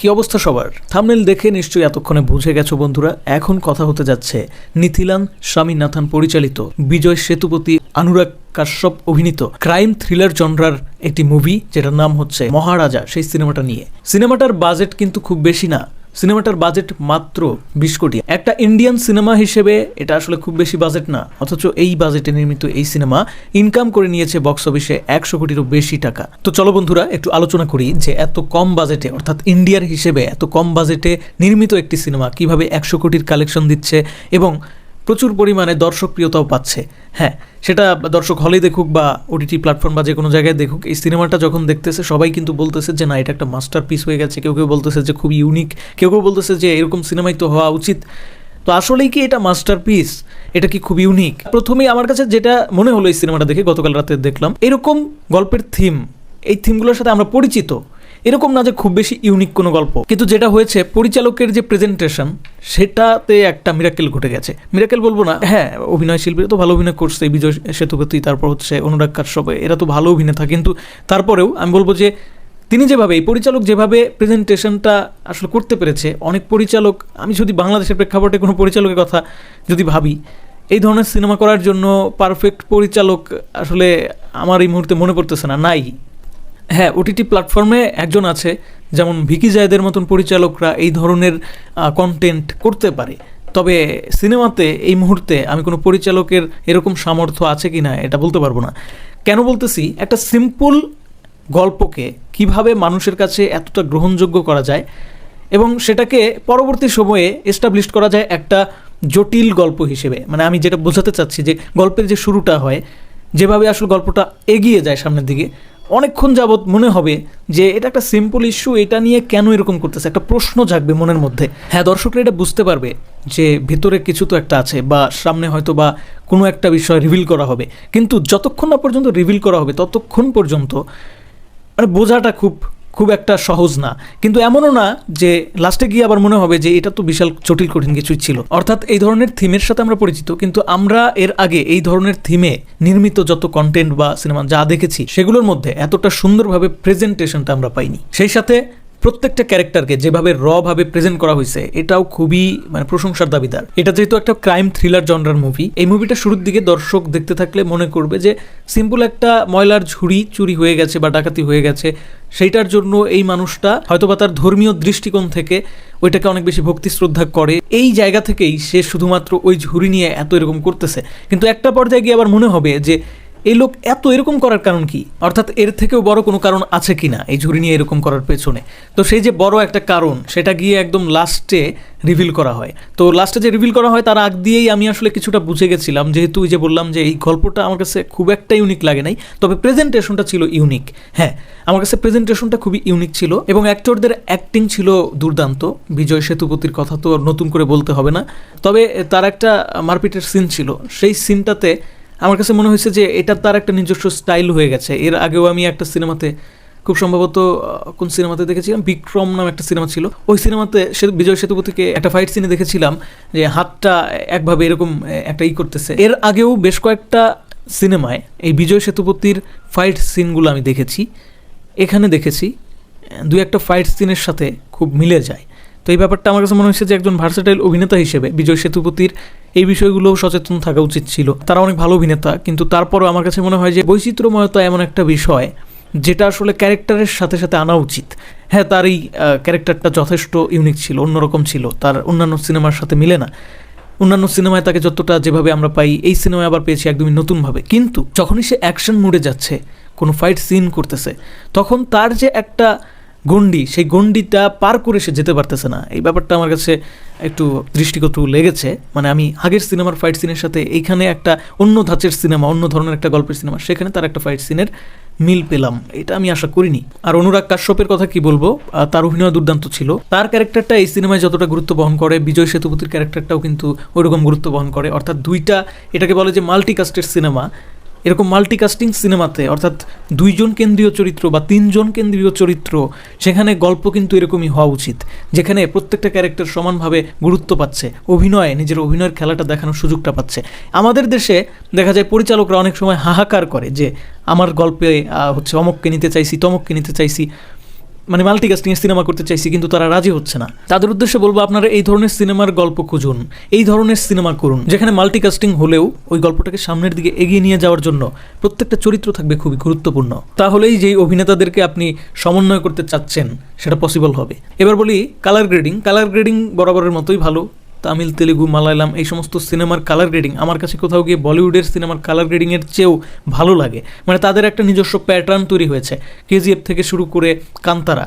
কি অবস্থা সবার? থামনেল দেখে নিশ্চয়ই এতক্ষণে বুঝে গেছো বন্ধুরা। এখন কথা হতে যাচ্ছে নিথিলান স্বামীনাথন পরিচালিত বিজয় সেতুপতি অনুরাগ কাশ্যপ অভিনীত ক্রাইম থ্রিলার জনরার একটি মুভি, যেটার নাম হচ্ছে মহারাজা, সেই সিনেমাটা নিয়ে। সিনেমাটার বাজেট কিন্তু খুব বেশি না। সিনেমাটার বাজেট মাত্র বিশ কোটি। একটা ইন্ডিয়ান সিনেমা হিসেবে এটা আসলে খুব বেশি বাজেট না, অথচ এই বাজেটে নির্মিত এই সিনেমা ইনকাম করে নিয়েছে বক্স অফিসে একশো কোটিরও বেশি টাকা। তো চলো বন্ধুরা, একটু আলোচনা করি যে এত কম বাজেটে, অর্থাৎ ইন্ডিয়ার হিসেবে এত কম বাজেটে নির্মিত একটি সিনেমা কীভাবে একশো কোটির কালেকশন দিচ্ছে এবং প্রচুর পরিমাণে দর্শকপ্রিয়তাও পাচ্ছে। হ্যাঁ সেটা দর্শক হলে দেখুক বা ওটিটি প্ল্যাটফর্ম বা যে কোনো জায়গায় দেখুক, এই সিনেমাটা যখন দেখতেছে, সবাই কিন্তু বলতেছে যে, না, এটা একটা মাস্টার পিস হয়ে গেছে। কেউ কেউ বলতেছে যে, খুব ইউনিক কেউ কেউ বলতেছে যে, এরকম সিনেমাই তো হওয়া উচিত। তো আসলেই কি এটা মাস্টার পিস এটা কি খুব ইউনিক প্রথমেই আমার কাছে যেটা মনে হলো এই সিনেমাটা দেখে গতকাল রাতে দেখলাম, এরকম গল্পের থিম এই থিমগুলোর সাথে আমরা পরিচিত। এরকম না যে খুব বেশি ইউনিক কোনো গল্প। কিন্তু যেটা হয়েছে, পরিচালকের যে প্রেজেন্টেশন সেটাতে একটা মিরাকেল ঘটে গেছে। মিরাকেল বলব না হ্যাঁ অভিনয় শিল্পী তো ভালো অভিনয় করছে, বিজয় সেতুপতি, তারপর হচ্ছে অনুরাগ কাশ্যপ, এরা তো ভালো অভিনেতা। কিন্তু তারপরেও আমি বলব যে, তিনি যেভাবে, এই পরিচালক যেভাবে প্রেজেন্টেশনটা আসলে করতে পেরেছে, অনেক পরিচালক, আমি যদি বাংলাদেশের প্রেক্ষাপটে কোনো পরিচালকের কথা যদি ভাবি, এই ধরনের সিনেমা করার জন্য পারফেক্ট পরিচালক আসলে আমার এই মুহূর্তে মনে পড়তেছে না, নাই। হ্যাঁ ওটিটি প্ল্যাটফর্মে একজন আছে, যেমন ভিকি জায়দের মতন পরিচালকরা এই ধরনের কন্টেন্ট করতে পারে। তবে সিনেমাতে এই মুহূর্তে আমি কোনো পরিচালকের এরকম সামর্থ্য আছে কি না, এটা বলতে পারব না। কেন বলতেছি, একটা সিম্পল গল্পকে কীভাবে মানুষের কাছে এতটা গ্রহণযোগ্য করা যায় এবং সেটাকে পরবর্তী সময়ে এস্টাবলিশ করা যায় একটা জটিল গল্প হিসেবে। মানে আমি যেটা বোঝাতে চাচ্ছি যে গল্পের যে শুরুটা হয়, যেভাবে আসলে গল্পটা এগিয়ে যায় সামনের দিকে অনেকক্ষণ যাবৎ মনে হবে যে এটা একটা সিম্পল ইস্যু এটা নিয়ে কেন এরকম করতেছে? একটা প্রশ্ন জাগবে মনের মধ্যে। হ্যাঁ দর্শকরা এটা বুঝতে পারবে যে ভিতরে কিছু তো একটা আছে বা সামনে হয়তো বা কোনো একটা বিষয় রিভিল করা হবে। কিন্তু যতক্ষণ না পর্যন্ত রিভিল করা হবে, ততক্ষণ পর্যন্ত মানে বোঝাটা খুব খুব একটা সহজ না। কিন্তু এমনও না যে লাস্টে গিয়ে আবার মনে হবে যে এটা তো বিশাল জটিল, কঠিন কিছুই ছিল। অর্থাৎ এই ধরনের থিমের সাথে আমরা পরিচিত, কিন্তু আমরা এর আগে এই ধরনের থিমে নির্মিত যত কন্টেন্ট বা সিনেমা যা দেখেছি, সেগুলোর মধ্যে এতটা সুন্দরভাবে প্রেজেন্টেশনটা আমরা পাইনি। সেই সাথে প্রত্যেকটা ক্যারেক্টারকে যেভাবে র ভাবে প্রেজেন্ট করা হয়েছে, এটাও খুবই মানে প্রশংসার দাবিদার। এটা যেহেতু একটা ক্রাইম থ্রিলার জনরার মুভি এই মুভিটা শুরুর দিকে দর্শক দেখতে থাকলে মনে করবে যে সিম্পল একটা ময়লার ঝুড়ি চুরি হয়ে গেছে বা ডাকাতি হয়ে গেছে, সেইটার জন্য এই মানুষটা হয়তোবা তার ধর্মীয় দৃষ্টিকোণ থেকে ওইটাকে অনেক বেশি ভক্তি শ্রদ্ধা করে। এই জায়গা থেকেই সে শুধুমাত্র ওই ঝুড়ি নিয়ে এত এরকম করতেছে। কিন্তু একটা পর্যায়ে গিয়ে আবার মনে হবে যে এই লোক এত এরকম করার কারণ কি? অর্থাৎ এর থেকেও বড় কোনো কারণ আছে কি না এই ঝুড়ি নিয়ে এরকম করার পেছনে? তো সেই যে বড় একটা কারণ, সেটা গিয়ে একদম লাস্টে রিভিল করা হয়। তো লাস্টে যে রিভিল করা হয়, তার আগ দিয়েই আমি আসলে কিছুটা বুঝে গেছিলাম, যেহেতু যে বললাম যে এই গল্পটা আমার কাছে খুব একটা ইউনিক লাগে নাই, তবে প্রেজেন্টেশনটা ছিল ইউনিক হ্যাঁ আমার কাছে প্রেজেন্টেশনটা খুবই ইউনিক ছিল এবং অ্যাক্টরদের অ্যাক্টিং ছিল দুর্দান্ত। বিজয় সেতুপতির কথা তো নতুন করে বলতে হবে না। তবে তার একটা মারপিটের সিন ছিল। সেই সিনটাতে আমার কাছে মনে হয়েছে যে এটা তার একটা নিজস্ব স্টাইল হয়ে গেছে। এর আগেও আমি একটা সিনেমাতে, খুব সম্ভবত কোন সিনেমাতে দেখেছিলাম? বিক্রম নাম একটা সিনেমা ছিল। ওই সিনেমাতে সে, বিজয় সেতুপতিকে একটা ফাইট সিনে দেখেছিলাম, যে হাতটা একভাবে এরকম একটা ই করতেছে। এর আগেও বেশ কয়েকটা সিনেমায় এই বিজয় সেতুপতির ফাইট সিনগুলো আমি দেখেছি। এখানে দেখেছি দু একটা ফাইট সিনের সাথে খুব মিলে যায়। এই ব্যাপারটা আমার কাছে মনে হচ্ছে যে একজন ভার্সেটাইল অভিনেতা হিসেবে বিজয় সেতুপতির এই বিষয়গুলোও সচেতন থাকা উচিত ছিল। তারা অনেক ভালো অভিনেতা, কিন্তু তারপরও আমার কাছে মনে হয় যে বৈচিত্র্যময়তা এমন একটা বিষয় যেটা আসলে ক্যারেক্টারের সাথে সাথে আনা উচিত। হ্যাঁ তার এই ক্যারেক্টারটা যথেষ্ট ইউনিক ছিল, অন্যরকম ছিল, তার অন্যান্য সিনেমার সাথে মিলে না। অন্যান্য সিনেমায় তাকে যতটা যেভাবে আমরা পাই, এই সিনেমায় আবার পেয়েছি একদমই নতুনভাবে। কিন্তু যখনই সে অ্যাকশন মুডে যাচ্ছে, কোনো ফাইট সিন করতেছে, তখন তার যে একটা গন্ডি সেই গন্ডিটা পার করে সে যেতে পারতেছে না। এই ব্যাপারটা আমার কাছে একটু দৃষ্টিকটু লেগেছে। মানে আমি আগের সিনেমার ফাইট সিনের সাথে এইখানে একটা অন্য ধাঁচের সিনেমা, অন্য ধরনের একটা গল্পের সিনেমা, সেখানে তার একটা ফাইট সিনের মিল পেলাম। এটা আমি আশা করিনি। আর অনুরাগ কাশ্যপের কথা কি বলব? তার অভিনয় দুর্দান্ত ছিল। তার ক্যারেক্টারটা এই সিনেমায় যতটা গুরুত্ব বহন করে, বিজয় সেতুপতির ক্যারেক্টারটাও কিন্তু ওইরকম গুরুত্ব বহন করে। অর্থাৎ দুইটা এটাকে বলে যে মাল্টিকাস্টের সিনেমা এরকম মাল্টিকাস্টিং সিনেমাতে অর্থাৎ দুইজন কেন্দ্রীয় চরিত্র বা তিনজন কেন্দ্রীয় চরিত্র, সেখানে গল্প কিন্তু এরকমই হওয়া উচিত, যেখানে প্রত্যেকটা ক্যারেক্টার সমানভাবে গুরুত্ব পাচ্ছে, অভিনয়ে, নিজের অভিনয়ের খেলাটা দেখানোর সুযোগটা পাচ্ছে। আমাদের দেশে দেখা যায় পরিচালকরা অনেক সময় হাহাকার করে যে, আমার গল্পে হচ্ছে অমককে নিতে চাইছি, তমককে নিতে চাইছি। মানে মাল্টিকাস্টিং সিনেমা করতে চাইছি, কিন্তু তারা রাজি হচ্ছে না। তাদের উদ্দেশ্যে বলব, আপনারা এই ধরনের সিনেমার গল্প খুঁজুন, এই ধরনের সিনেমা করুন। যেখানে মাল্টিকাস্টিং হলেও ওই গল্পটাকে সামনের দিকে এগিয়ে নিয়ে যাওয়ার জন্য প্রত্যেকটা চরিত্র থাকবে খুবই গুরুত্বপূর্ণ। তাহলেই যেই অভিনেতাদেরকে আপনি সমন্বয় করতে চাচ্ছেন, সেটা পসিবল হবে। এবার বলি কালার গ্রেডিং কালার গ্রেডিং বরাবরের মতোই ভালো। তামিল, তেলেগু, মালায়ালাম এই সমস্ত সিনেমার কালার গ্রেডিং আমার কাছে কোথাও গিয়ে বলিউডের সিনেমার কালার গ্রেডিংয়ের চেয়েও ভালো লাগে। মানে তাদের একটা নিজস্ব প্যাটার্ন তৈরি হয়েছে, কেজিএফ থেকে শুরু করে কান্তারা।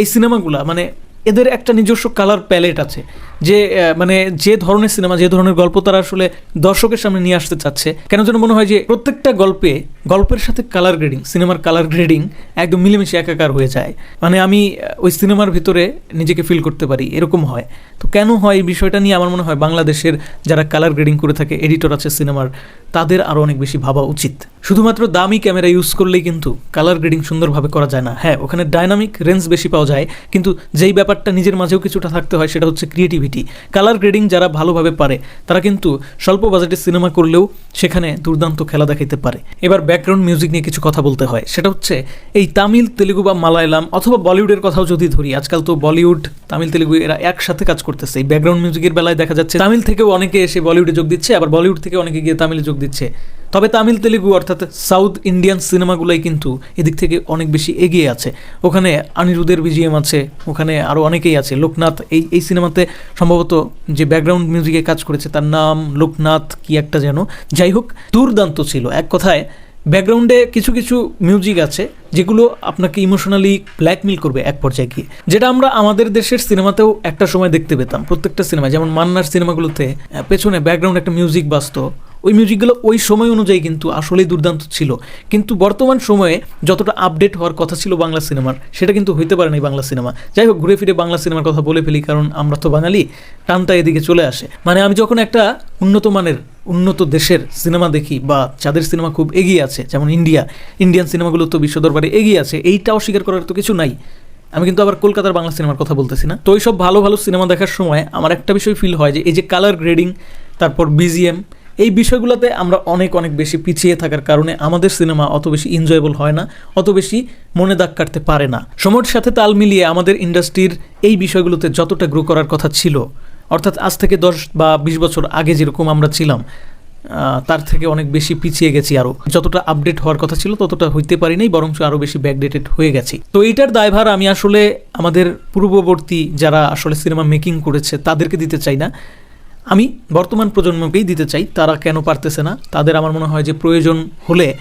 এই সিনেমাগুলো মানে এদের একটা নিজস্ব কালার প্যালেট আছে। যে মানে যে ধরনের সিনেমা, যে ধরনের গল্প তারা আসলে দর্শকের সামনে নিয়ে আসতে চাচ্ছে, কেন যেন মনে হয় যে প্রত্যেকটা গল্পে, গল্পের সাথে কালার গ্রেডিং সিনেমার কালার গ্রেডিং একদম মিলেমিশে একাকার হয়ে যায়। মানে আমি ওই সিনেমার ভিতরে নিজেকে ফিল করতে পারি, এরকম হয়। তো কেন হয় এই বিষয়টা নিয়ে আমার মনে হয় বাংলাদেশের যারা কালার গ্রেডিং করে থাকে এডিটর আছে সিনেমার তাদের আরও অনেক বেশি ভাবা উচিত। শুধুমাত্র দামি ক্যামেরা ইউজ করলেই কিন্তু কালার গ্রেডিং সুন্দরভাবে করা যায় না। হ্যাঁ ওখানে ডাইনামিক রেঞ্জ বেশি পাওয়া যায়, কিন্তু যেই ব্যাপারটা নিজের মাঝেও কিছুটা থাকতে হয়, সেটা হচ্ছে ক্রিয়েটিভিটি কালার গ্রেডিং যারা ভালোভাবে পারে তারা কিন্তু স্বল্প বাজেটে সিনেমা করলেও সেখানে দুর্দান্ত খেলা দেখাইতে পারে। এবার ব্যাকগ্রাউন্ড মিউজিক নিয়ে কিছু কথা বলতে হয়। সেটা হচ্ছে, এই তামিল, তেলেগু বা মালায়ালাম অথবা বলিউডের কথাও যদি ধরি, আজকাল তো বলিউড, তামিল, তেলেগু এরা একসাথে কাজ করতেছে। এই ব্যাকগ্রাউন্ড মিউজিকের বেলায় দেখা যাচ্ছে, তামিল থেকেও অনেকে এসে বলিউডে যোগ দিচ্ছে, আবার বলিউড থেকে অনেকে গিয়ে তামিলে যোগ দিচ্ছে। তবে তামিল, তেলেগু অর্থাৎ সাউথ ইন্ডিয়ান সিনেমাগুলোই কিন্তু এদিক থেকে অনেক বেশি এগিয়ে আছে। ওখানে আনিরুদের বিজিএম আছে, ওখানে আরও অনেকেই আছে। লোকনাথ, এই এই সিনেমাতে সম্ভবত যে ব্যাকগ্রাউন্ড মিউজিকে কাজ করেছে, তার নাম লোকনাথ কি একটা যেন যাই হোক, দুর্দান্ত ছিল। এক কথায় ব্যাকগ্রাউন্ডে কিছু কিছু মিউজিক আছে, যেগুলো আপনাকে ইমোশনালি ব্ল্যাকমেল করবে এক পর্যায়ে গিয়ে। যেটা আমরা আমাদের দেশের সিনেমাতেও একটা সময় দেখতে পেতাম, প্রত্যেকটা সিনেমা যেমন মান্নার সিনেমাগুলোতে পেছনে ব্যাকগ্রাউন্ড একটা মিউজিক বাজতো। ওই মিউজিকগুলো ওই সময় অনুযায়ী কিন্তু আসলেই দুর্দান্ত ছিল। কিন্তু বর্তমান সময়ে যতটা আপডেট হওয়ার কথা ছিল বাংলা সিনেমার সেটা কিন্তু হইতে পারে না এই বাংলা সিনেমা যাই হোক, ঘুরে ফিরে বাংলা সিনেমার কথা বলে ফেলি, কারণ আমরা তো বাঙালি, টানটা এদিকে চলে আসে। মানে আমি যখন একটা উন্নত মানের, উন্নত দেশের সিনেমা দেখি বা যাদের সিনেমা খুব এগিয়ে আছে, যেমন ইন্ডিয়া ইন্ডিয়ান সিনেমাগুলো তো বিশ্ব দরবারে এগিয়ে আছে এইটা অস্বীকার করার তো কিছু নাই। আমি কিন্তু আবার কলকাতার বাংলা সিনেমার কথা বলতেছি না। তো এইসব ভালো ভালো সিনেমা দেখার সময় আমার একটা বিষয় ফিল হয় যে, এই যে কালার গ্রেডিং তারপর বিজিএম এই বিষয়গুলোতে আমরা অনেক অনেক বেশি পিছিয়ে থাকার কারণে আমাদের সিনেমা অত বেশি এনজয়েবল হয় না, অত বেশি মনে দাগ কাটতে পারে না। সময়ের সাথে তাল মিলিয়ে আমাদের ইন্ডাস্ট্রির এই বিষয়গুলোতে যতটা গ্রো করার কথা ছিল, অর্থাৎ আজ থেকে দশ বা বিশ বছর আগে যেরকম আমরা ছিলাম তার থেকে অনেক বেশি পিছিয়ে গেছি আরও যতটা আপডেট হওয়ার কথা ছিল ততটা হইতে পারি নাই বরঞ্চ আরও বেশি ব্যাকডেটেড হয়ে গেছি। তো এইটার দায়ভার আমি আসলে আমাদের পূর্ববর্তী যারা আসলে সিনেমা মেকিং করেছে, তাদেরকে দিতে চাই না। আমি বর্তমান প্রজন্মকেই দিতে চাই, তারা কেন পারতেছে না? তাদের আমার মনে হয় যে প্রয়োজন হলে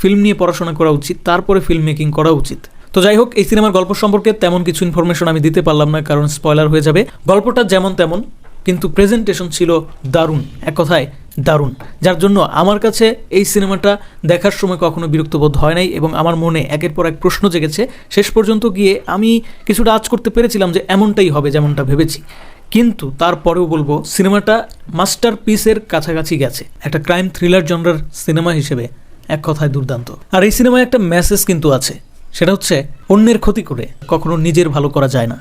ফিল্ম নিয়ে পড়াশোনা করা উচিত, তারপরে ফিল্ম মেকিং করা উচিত। তো যাই হোক, এই সিনেমার গল্প সম্পর্কে তেমন কিছু ইনফরমেশন আমি দিতে পারলাম না, কারণ স্পয়লার হয়ে যাবে। গল্পটা যেমন তেমন, কিন্তু প্রেজেন্টেশন ছিল দারুণ, এক কথায় দারুণ। যার জন্য আমার কাছে এই সিনেমাটা দেখার সময় কখনো বিরক্তবোধ হয় নাই এবং আমার মনে একের পর এক প্রশ্ন জেগেছে। শেষ পর্যন্ত গিয়ে আমি কিছুটা আজ করতে পেরেছিলাম যে এমনটাই হবে যেমনটা ভেবেছি। কিন্তু তারপরেও বলব, সিনেমাটা মাস্টার পিসের কাছাকাছি গেছে। একটা ক্রাইম থ্রিলার জনরার সিনেমা হিসেবে এক কথায় দুর্দান্ত। আর এই সিনেমায় একটা মেসেজ কিন্তু আছে, সেটা হচ্ছে অন্যের ক্ষতি করে কখনো নিজের ভালো করা যায় না।